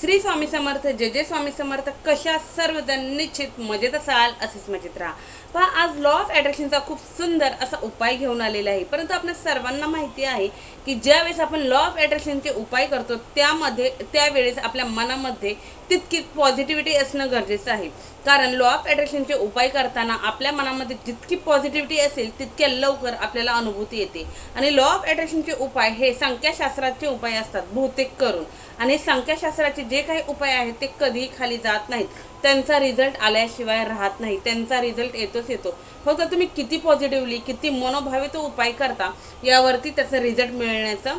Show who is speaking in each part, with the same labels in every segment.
Speaker 1: श्री स्वामी समर्थ जय जय स्वामी समर्थ कशा सर्वजण निश्चित मजेत असाल असेच मजेत राहा. पहा आज लॉ ऑफ अट्रॅक्शनचा खूप सुंदर असा उपाय घेऊन आलेला आहे. परंतु आपल्या सर्वांना माहिती आहे की ज्यावेळेस आपण लॉ ऑफ अट्रॅक्शनचे उपाय करतो त्यामध्ये त्यावेळेस आपल्या मनामध्ये तितकी पॉझिटिव्हिटी असणं गरजेचं आहे. कारण लॉ ऑफ अट्रॅक्शनचे उपाय करताना आपल्या मनामध्ये जितकी पॉझिटिव्हिटी असेल तितक्या लवकर आपल्याला अनुभूती येते. आणि लॉ ऑफ अट्रॅक्शनचे उपाय हे संख्याशास्त्राचे उपाय असतात बहुतेक करून. आणि संख्याशास्त्राचे जे काही उपाय आहेत ते कधीही खाली जात नाहीत. त्यांचा रिझल्ट आल्याशिवाय राहत नाही. त्यांचा रिझल्ट येतोच येतो. फक्त तुम्ही किती पॉझिटिव्हली किती मनोभावी तो उपाय करता यावरती त्याचा रिझल्ट मिळण्याचं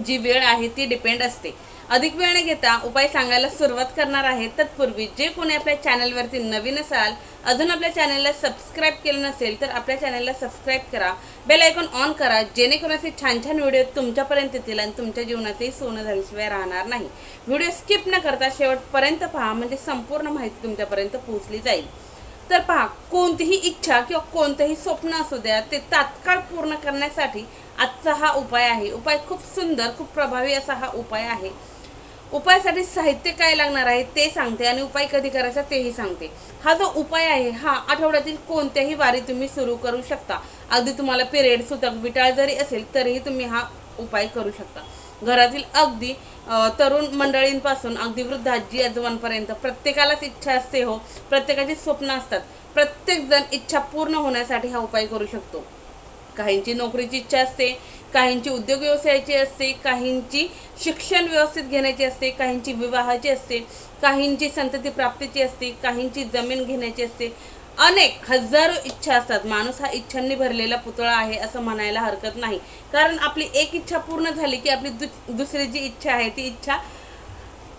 Speaker 1: जी वेळ आहे ती डिपेंड असते. अधिक वेळ न घेता उपाय सांगायला सुरुवात करणार आहे. तत्पूर्वी जे कोणी आपल्या चॅनलवरती नवीन असाल अजून आपल्या चॅनलला सबस्क्राईब केलं नसेल तर आपल्या चॅनलला सबस्क्राईब करा. बेल आयकॉन ऑन करा जेणेकरून असे छान छान व्हिडिओ तुमच्यापर्यंत येतील आणि तुमच्या जीवनातही सोनं झाल्याशिवाय राहणार नाही. व्हिडिओ स्किप न करता शेवटपर्यंत पहा म्हणजे संपूर्ण माहिती तुमच्यापर्यंत पोहोचली जाईल. तर पहा कोणतीही इच्छा किंवा कोणतंही स्वप्न असू द्या ते तात्काळ पूर्ण करण्यासाठी आजचा हा उपाय आहे. उपाय खूप सुंदर खूप प्रभावी असा हा उपाय आहे. उपायासाठी साहित्य काय लागणार आहे ते सांगते आणि उपाय कधी करायचा तेही सांगते. हा जो उपाय आहे हा आठवड्यातील कोणत्याही वारी तुम्ही सुरू करू शकता. अगदी तुम्हाला पिरियड सुतक विटाळ जरी असेल तरीही तुम्ही हा उपाय करू शकता. घरातील अगदी तरुण मंडळींपासून अगदी वृद्ध आजी आजोबांपर्यंत प्रत्येकालाच इच्छा असते हो प्रत्येकाची स्वप्न असतात. प्रत्येकजण इच्छा पूर्ण होण्यासाठी हा उपाय करू शकतो. काहींची नोकरीची इच्छा असते काहींची उद्योग व्यवसायाची असते काहींची शिक्षण व्यवस्थित घेण्याची असते काहींची विवाहाची असते काहींची संतती प्राप्तीची असते काहींची जमीन घेण्याची असते. अनेक हजारो इच्छा असतात. माणूस हा इच्छांनी भरलेला पुतळा आहे असं म्हणायला हरकत नाही. कारण आपली एक इच्छा पूर्ण झाली की आपली दु- दुसरी जी इच्छा आहे ती इच्छा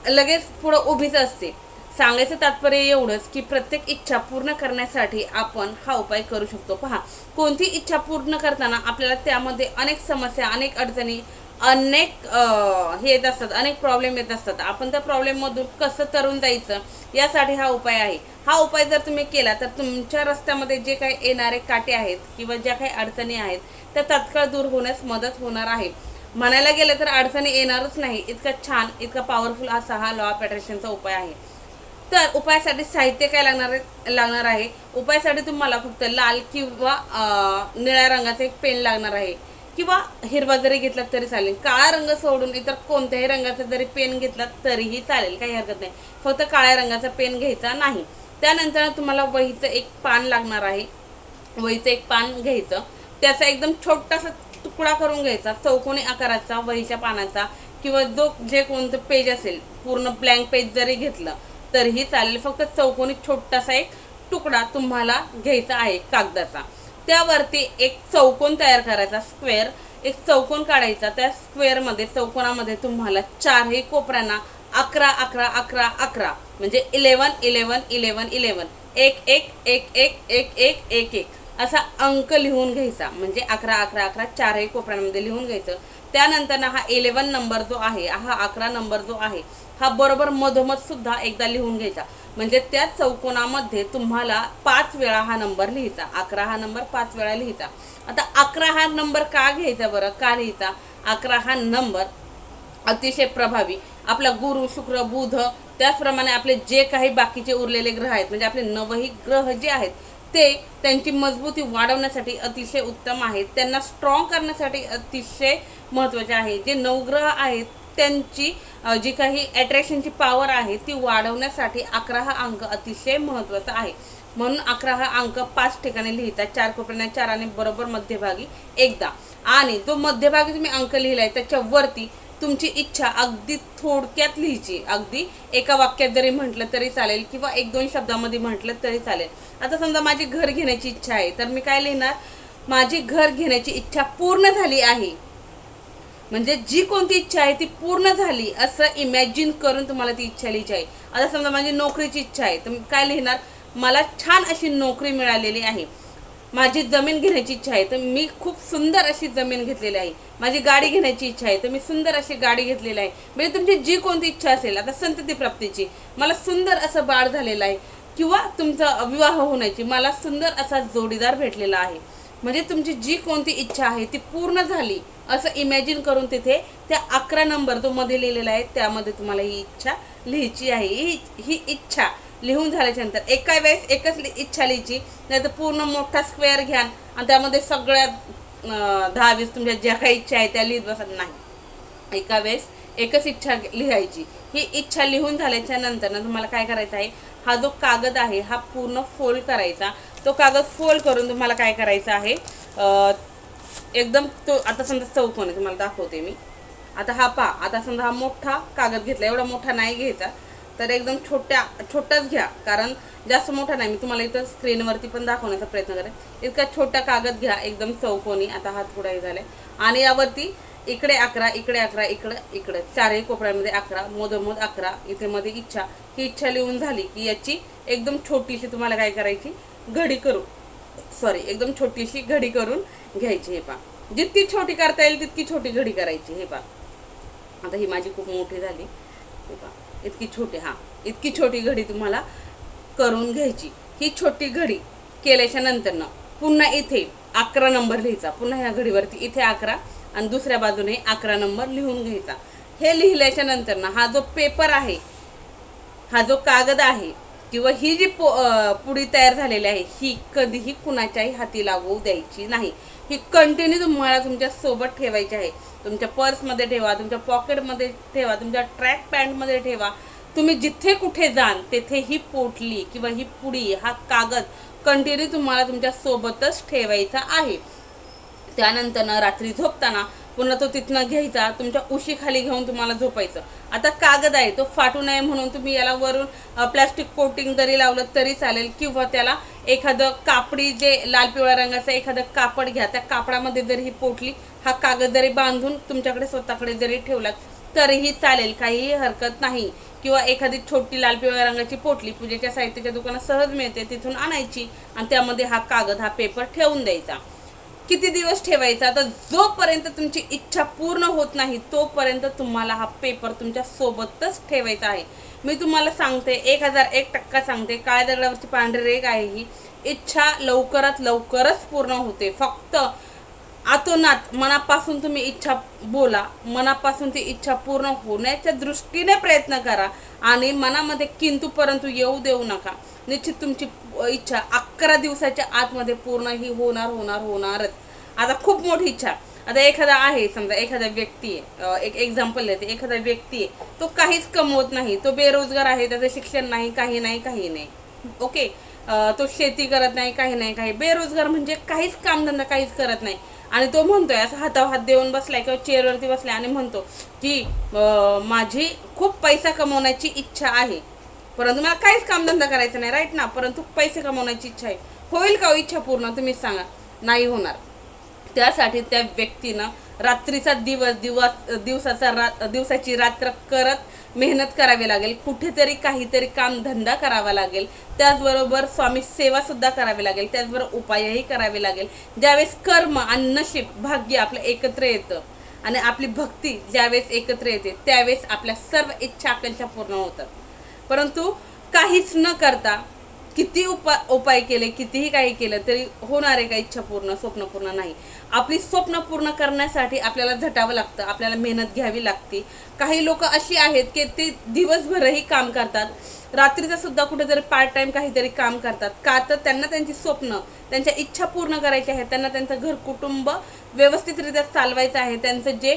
Speaker 1: लगेच पुढं उभीच असते. सांगायचं तात्पर्य एवढंच की प्रत्येक इच्छा पूर्ण करण्यासाठी आपण हा उपाय करू शकतो. पहा कोणती इच्छा पूर्ण करताना आपल्याला त्यामध्ये अनेक समस्या अनेक अडचणी अनेक हे येत असतात अनेक प्रॉब्लेम येत असतात. आपण त्या प्रॉब्लेममधून कसं तरून जायचं यासाठी हा उपाय आहे. हा उपाय जर तुम्ही केला तर तुमच्या रस्त्यामध्ये जे काही येणारे काटे आहेत किंवा ज्या काही अडचणी आहेत त्या तत्काळ दूर होण्यास मदत होणार आहे. म्हणायला गेलं तर अडचणी येणारच नाही. इतका छान इतका पॉवरफुल असा हा लॉ ऑफ अट्रॅक्शनचा उपाय आहे. तर उपायासाठी साहित्य काय लागणार आहे? लागणार आहे? उपायासाठी तुम्हाला फक्त लाल किंवा निळ्या रंगाचा एक पेन लागणार आहे. किंवा हिरवा जरी घेतला तरी चालेल. काळा रंग सोडून इतर कोणत्याही रंगाचा जरी पेन घेतला तरीही चालेल. काही हरकत नाही. फक्त काळ्या रंगाचा पेन घ्यायचा नाही. त्यानंतर तुम्हाला वहीचं एक पान लागणार आहे. वहीचं एक पान घ्यायचं. त्याचा एकदम छोटासा तुकडा करून घ्यायचा. चौकोनी आकाराचा वहीच्या पानाचा किंवा जो जे कोणतं पेज असेल पूर्ण ब्लँक पेज जरी घेतलं तरीही चालेल. फक्त चौकोनी छोटासा एक तुकडा तुम्हाला घ्यायचा आहे कागदाचा. त्यावरती एक चौकोन तयार करायचा स्क्वेअर. एक चौकोन काढायचा. त्या स्क्वेअरमध्ये चौकोनामध्ये तुम्हाला चारही कोपऱ्यांना अकरा अकरा अकरा अकरा. म्हणजे इलेवन इलेवन इलेवन इलेवन एक एक एक एक एक एक एक एक. असा अंक लिहून घ्यायचा. म्हणजे अकरा अकरा अकरा चारही कोपऱ्यांमध्ये लिहून घ्यायचं. त्यानंतर हा इलेवन नंबर जो आहे हा अकरा नंबर जो आहे हा बरोबर मधोमध सुद्धा एकदा लिहून घ्यायचा. म्हणजे त्या चौकोनामध्ये तुम्हाला पाच वेळा हा नंबर लिहिता अकरा हा नंबर पाच वेळा लिहिता आता अकरा हा नंबर का घ्यायचा बरं? का लिहिता अकरा हा नंबर अतिशय प्रभावी. आपला गुरु शुक्र बुध त्याचप्रमाणे आपले जे काही बाकीचे उरलेले ग्रह आहेत म्हणजे आपले नवही ग्रह जे आहेत ते त्यांची मजबूती वाढवण्यासाठी अतिशय उत्तम आहेत. त्यांना स्ट्रॉंग करण्यासाठी अतिशय महत्त्वाचे आहे. जे नवग्रह आहेत त्यांची जी काही अट्रॅक्शनची पॉवर आहे ती वाढवण्यासाठी अकरा हा अंक अतिशय महत्त्वाचा आहे. म्हणून अकरा हा अंक पाच ठिकाणी लिहिता चार कोपऱ्याने चाराने बरोबर मध्यभागी एकदा. आणि जो मध्यभागी तुम्ही अंक लिहिलाय त्याच्यावरती तुमची इच्छा अगदी थोडक्यात लिहायची. अगदी एका वाक्यात जरी म्हटलं तरी चालेल किंवा एक दोन शब्दामध्ये म्हटलं तरी चालेल. आता समजा माझी घर घेण्याची इच्छा आहे तर मी काय लिहिणार? माझी घर घेण्याची इच्छा पूर्ण झाली आहे. म्हणजे जी कोणती इच्छा आहे ती पूर्ण झाली असं इमॅजिन करून तुम्हाला ती इच्छा लिहायची आहे. आता समजा माझी नोकरीची इच्छा आहे तर काय लिहिणार? मला छान अशी नोकरी मिळालेली आहे. माझी जमीन घेण्याची इच्छा आहे तर मी खूप सुंदर अशी जमीन घेतलेली आहे. माझी गाडी घेण्याची इच्छा आहे तर मी सुंदर अशी गाडी घेतलेली आहे. म्हणजे तुमची जी कोणती इच्छा असेल आता संतती प्राप्तीची मला सुंदर असं बाळ झालेलं आहे किंवा तुमचा विवाह होण्याची मला सुंदर असा जोडीदार भेटलेला आहे. म्हणजे तुमची जी कोणती इच्छा आहे ती पूर्ण झाली असं इमॅजिन करून तिथे त्या अकरा नंबर तो मध्ये लिहिलेला आहे त्यामध्ये तुम्हाला ही इच्छा लिहायची आहे. ही ही इच्छा लिहून झाल्याच्यानंतर एका वेळेस एकच लि- इच्छा लिहायची नाही तर पूर्ण मोठा स्क्वेअर घ्या आणि त्यामध्ये सगळ्या दहा वीस तुमच्या ज्या काही इच्छा आहे त्या लिहित बसत नाही. एका वेळेस एकच इच्छा लिहायची. ही इच्छा लिहून झाल्याच्यानंतर ना तुम्हाला काय करायचं आहे? हा जो कागद आहे हा पूर्ण फोल्ड करायचा. तो कागद फोल्ड करून तुम्हाला काय करायचं आहे एकदम तो आता समजा चौकोन आहे तुम्हाला दाखवते मी. आता हा पा आता समजा हा मोठा कागद घेतला एवढा मोठा नाही घ्यायचा. तर एकदम छोट्या छोटाच घ्या कारण जास्त मोठा नाही मी तुम्हाला इथं स्क्रीनवरती पण दाखवण्याचा प्रयत्न करेन. इतका छोटा कागद घ्या एकदम चौकोनी आता हात पुढाही हे झालाय आणि यावरती इकडे अकरा इकडे अकरा इकडे इकडे चारही कोपऱ्यामध्ये अकरा मोदमोद अकरा इथे मध्ये इच्छा. ही इच्छा लिहून झाली की याची एकदम छोटीशी तुम्हाला काय करायची? घडी करू सॉरी एकदम छोटीशी घडी करून घ्यायची हे पा जितकी छोटी करता येईल तितकी छोटी घडी करायची हे पा आता ही माझी खूप मोठी झाली. हे पहा इतकी छोटी हां इतकी छोटी घडी तुम्हाला करून घ्यायची. ही छोटी घडी केल्याच्या नंतरनं पुन्हा इथे अकरा नंबर लिहायचा. पुन्हा ह्या घडीवरती इथे अकरा आणि दुसऱ्या बाजूने अकरा नंबर लिहून घ्यायचा. हे लिहिल्याच्या नंतरनं हा जो पेपर आहे हा जो कागद आहे किंवा ही जी पो पुडी तयार झालेली आहे ही कधीही कुणाच्याही हाती लागू द्यायची नाही. ही कंटिन्यू तुम्हाला तुमच्यासोबत ठेवायची आहे. तुमच्या पर्समध्ये ठेवा तुमच्या पॉकेटमध्ये ठेवा तुमच्या ट्रॅक पॅन्टमध्ये ठेवा. तुम्ही जिथे कुठे जाल तेथे ही पोटली किंवा ही पुडी हा कागद कंटिन्यू तुम्हाला तुमच्या सोबतच ठेवायचा आहे. त्यानंतर रात्री झोपताना पुन्हा तो तिथनं घ्यायचा तुमच्या उशीखाली घेऊन तुम्हाला झोपायचं. आता कागद आहे तो फाटू नये म्हणून तुम्ही याला वरून प्लॅस्टिक कोटिंग जरी लावलं तरी चालेल किंवा त्याला एखादं कापडी जे लाल पिवळ्या रंगाचं एखादं कापड घ्या त्या कापडामध्ये जरी ही पोटली हा कागद जरी बांधून तुमच्याकडे स्वतःकडे जरी ठेवलात तरीही चालेल काहीही हरकत नाही. किंवा एखादी छोटी लाल पिवळ्या रंगाची पोटली पूजेच्या साहित्याच्या दुकानात सहज मिळते तिथून आणायची आणि त्यामध्ये हा कागद हा पेपर ठेवून द्यायचा. किती दिवस ठेवायचा? तर जोपर्यंत तुमची इच्छा पूर्ण होत नाही तोपर्यंत तुम्हाला हा पेपर तुमच्या सोबतच ठेवायचा आहे. मी तुम्हाला सांगते एक हजार एक टक्का सांगते काळ्या दगडावरची पांढरी रेग आहे ही. इच्छा लवकरात लवकरच पूर्ण होते. फक्त आतोनात मनापासून तुम्ही इच्छा बोला मनापासून ती इच्छा पूर्ण होण्याच्या दृष्टीने प्रयत्न करा आणि मनामध्ये किंतू परंतु येऊ देऊ नका. निश्चित तुमची इच्छा अकरा दिवसाच्या आतमध्ये पूर्ण ही होणार होणार होणारच. आता खूप मोठी इच्छा. आता एखादा आहे समजा एखादा व्यक्ती आहे एक एक्झाम्पल देते. एखादा व्यक्ती आहे तो काहीच कमवत नाही. तो बेरोजगार आहे त्याचं शिक्षण नाही काही नाही काही नाही. ओके? तो शेती करत नाही काही नाही काही. बेरोजगार म्हणजे काहीच कामधंदा काहीच करत नाही. आणि तो म्हणतोय असं हातावर हात देऊन बसलाय किंवा चेअरवरती बसलाय आणि म्हणतो की माझी खूप पैसा कमवण्याची इच्छा आहे. परंतु मला काहीच कामधंदा करायचा नाही राईट ना? परंतु पैसे कमवण्याची इच्छा आहे. होईल का हो इच्छा पूर्ण? तुम्हीच सांगा. नाही होणार. त्यासाठी त्या व्यक्तीनं रात्रीचा दिवस दिवस दिवसाचा रात दिवसाची रात्र करत मेहनत करावी लागेल. कुठेतरी काहीतरी काम धंदा करावा लागेल. त्याचबरोबर स्वामी सेवासुद्धा करावी लागेल. त्याचबरोबर उपायही करावे लागेल. ज्यावेळेस कर्म आणि नशीब भाग्य आपलं एकत्र येतं आणि आपली भक्ती ज्यावेळेस एकत्र येते त्यावेळेस आपल्या सर्व इच्छा आकांक्षा पूर्ण होतात. परंतु काहीच न करता किती उपा उपाय केले कितीही काही केलं तरी होणार आहे का इच्छा पूर्ण स्वप्न पूर्ण नाही. आपली स्वप्न पूर्ण करण्यासाठी आपल्याला झटावं लागतं आपल्याला मेहनत घ्यावी लागते. काही लोक अशी आहेत की ते दिवसभरही काम करतात. रात्रीचं सुद्धा कुठेतरी पार्ट टाइम काहीतरी काम करतात. का तर त्यांना त्यांची स्वप्न त्यांच्या इच्छा पूर्ण करायची आहेत त्यांना त्यांचं घर कुटुंब व्यवस्थितरित्या चालवायचं आहे त्यांचं जे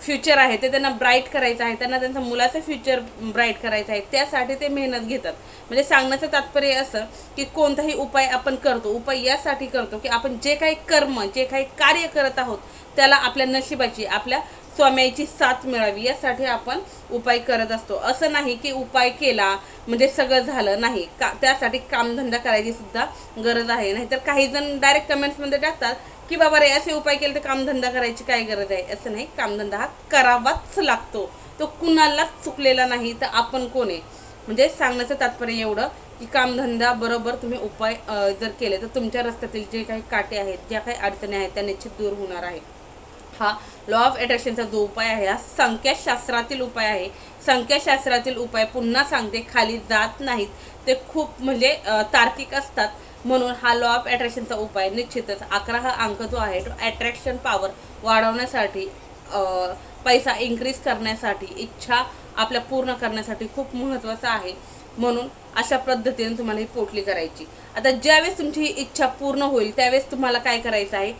Speaker 1: फ्युचर आहे ते त्यांना ब्राईट करायचं आहे त्यांना त्यांचं मुलाचं फ्युचर ब्राईट करायचं आहे त्यासाठी ते मेहनत घेतात. म्हणजे सांगण्याचं तात्पर्य असं की कोणताही उपाय आपण करतो उपाय यासाठी करतो की आपण जे काही कर्म जे काही कार्य करत आहोत त्याला आपल्या नशिबाची आपल्या स्वाम्याची साथ मिळावी यासाठी आपण उपाय करत असतो. असं नाही की उपाय केला म्हणजे सगळं झालं नाही. का त्यासाठी कामधंदा करायची सुद्धा गरज आहे. नाहीतर काही जण डायरेक्ट कमेंट्समध्ये टाकतात की बाबा रे असे उपाय केले तर कामधंदा करायची काय गरज आहे? असं नाही. कामधंदा हा करावाच लागतो. तो कुणालाच चुकलेला नाही तर आपण कोण आहे? म्हणजे सांगण्याचं तात्पर्य एवढं की कामधंदा बरोबर तुम्ही उपाय जर केले तर तुमच्या रस्त्यातील जे काही काटे आहेत ज्या काही अडचणी आहेत त्या निश्चित दूर होणार आहे हा लॉ ऑफ अट्रॅक्शनचा जो उपाय आहे हा संख्याशास्त्रातील उपाय आहे. संख्याशास्त्रातील उपाय पुन्हा सांगते खाली जात नाहीत. ते खूप म्हणजे तार्किक असतात. म्हणून हा लॉ ऑफ अट्रॅक्शनचा उपाय निश्चितच अकरा हा अंक जो आहे तो अट्रॅक्शन पॉवर वाढवण्यासाठी पैसा इन्क्रीज करण्यासाठी इच्छा आपल्या पूर्ण करण्यासाठी खूप महत्त्वाचा आहे. म्हणून अशा पद्धतीने तुम्हाला ही पोटली करायची. आता ज्यावेळेस तुमची ही इच्छा पूर्ण होईल त्यावेळेस तुम्हाला काय करायचं आहे?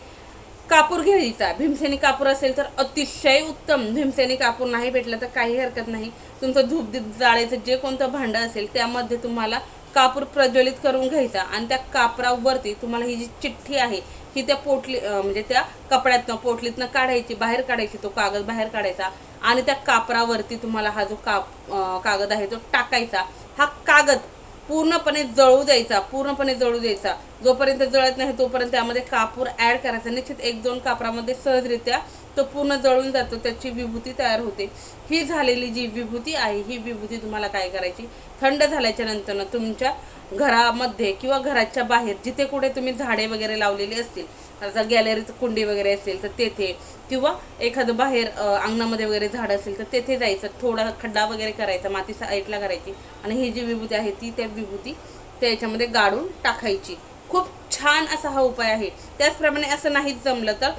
Speaker 1: कापूर घ्यायचा. भीमसेनी कापूर असेल तर अतिशय उत्तम. भीमसेनी कापूर नाही भेटला तर काही हरकत नाही. तुमचं धूप दीप जाळायचं जे कोणतं भांडं असेल त्यामध्ये तुम्हाला कापूर प्रज्वलित करून घ्यायचा आणि त्या कापरावरती तुम्हाला ही जी चिठ्ठी आहे ही त्या पोटली म्हणजे त्या कपड्यातनं पोटलीतनं काढायची बाहेर काढायची तो कागद बाहेर काढायचा आणि त्या कापरावरती तुम्हाला हा जो काप कागद आहे तो टाकायचा. हा कागद पूर्णपणे जळू द्यायचा पूर्णपणे जळू द्यायचा. जोपर्यंत जळत नाही तोपर्यंत त्यामध्ये कापूर ॲड करायचा. निश्चित एक दोन कापरामध्ये सहजरित्या तो पूर्ण जळून जातो त्याची विभूती तयार होते. ही झालेली जी विभूती आहे ही विभूती तुम्हाला काय करायची? थंड झाल्याच्या नंतरनं तुमच्या घरामध्ये किंवा घराच्या बाहेर जिथे कुठे तुम्ही झाडे वगैरे लावलेली असतील जर गॅलरीचं कुंडी वगैरे असेल तर तेथे किंवा एखादं बाहेर अंगणामध्ये वगैरे झाड असेल तर तेथे जायचं. थोडा खड्डा वगैरे करायचा माती साईडला करायची. आणि ही जी विभूती आहे ती त्या विभूती त्याच्यामध्ये गाडून टाकायची. खूप छान असा हा उपाय आहे. त्याचप्रमाणे असं नाहीच जमलं तर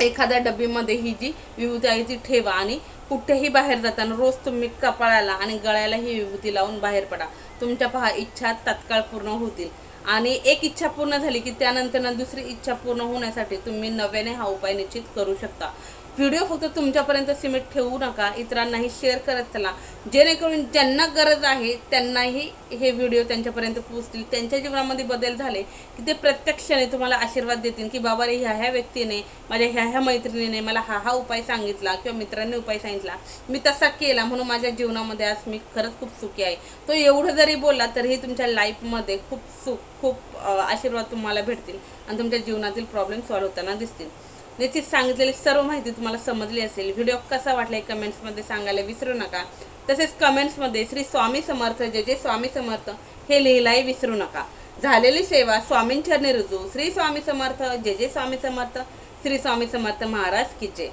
Speaker 1: एखाद्या डब्बीमध्ये ही जी विभूती आहे ती ठेवा आणि कुठेही बाहेर जाताना रोज तुम्ही कपाळाला आणि गळ्याला ही विभूती लावून बाहेर पडा. तुमच्या पहा इच्छा तात्काळ पूर्ण होतील. आणि एक इच्छा पूर्ण झाली की त्यानंतर दुसरी इच्छा पूर्ण होण्यासाठी तुम्ही नव्याने हा उपाय निश्चित करू शकता. व्हिडिओ फक्त तुमच्यापर्यंत सीमित ठेवू नका इतरांनाही शेअर करत चला. जेणेकरून ज्यांना गरज आहे त्यांनाही हे व्हिडिओ त्यांच्यापर्यंत पोहोचतील. त्यांच्या जीवनामध्ये बदल झाले की ते प्रत्यक्षाने तुम्हाला आशीर्वाद देतील की बाबा रे ह्या ह्या व्यक्तीने माझ्या ह्या ह्या मैत्रिणीने मला हा हा उपाय सांगितला किंवा मित्रांनी उपाय सांगितला. मी तसा केला म्हणून माझ्या जीवनामध्ये आज मी खरंच खूप सुखी आहे. तो एवढं जरी बोलला तरीही तुमच्या लाईफमध्ये खूप सुख खूप आशीर्वाद तुम्हाला भेटतील आणि तुमच्या जीवनातील प्रॉब्लेम सॉल्व्ह होताना दिसतील. निश्चित सांगितलेली सर्व माहिती तुम्हाला समजली असेल. व्हिडिओ कसा वाटला हे कमेंट्समध्ये सांगायला विसरू नका. तसेच कमेंट्समध्ये श्री स्वामी समर्थ जे जे स्वामी समर्थ हे लिहिलाही विसरू नका. झालेली सेवा स्वामींच्या रुजू. श्री स्वामी समर्थ जे जे स्वामी समर्थ. श्री स्वामी समर्थ महाराज की जय.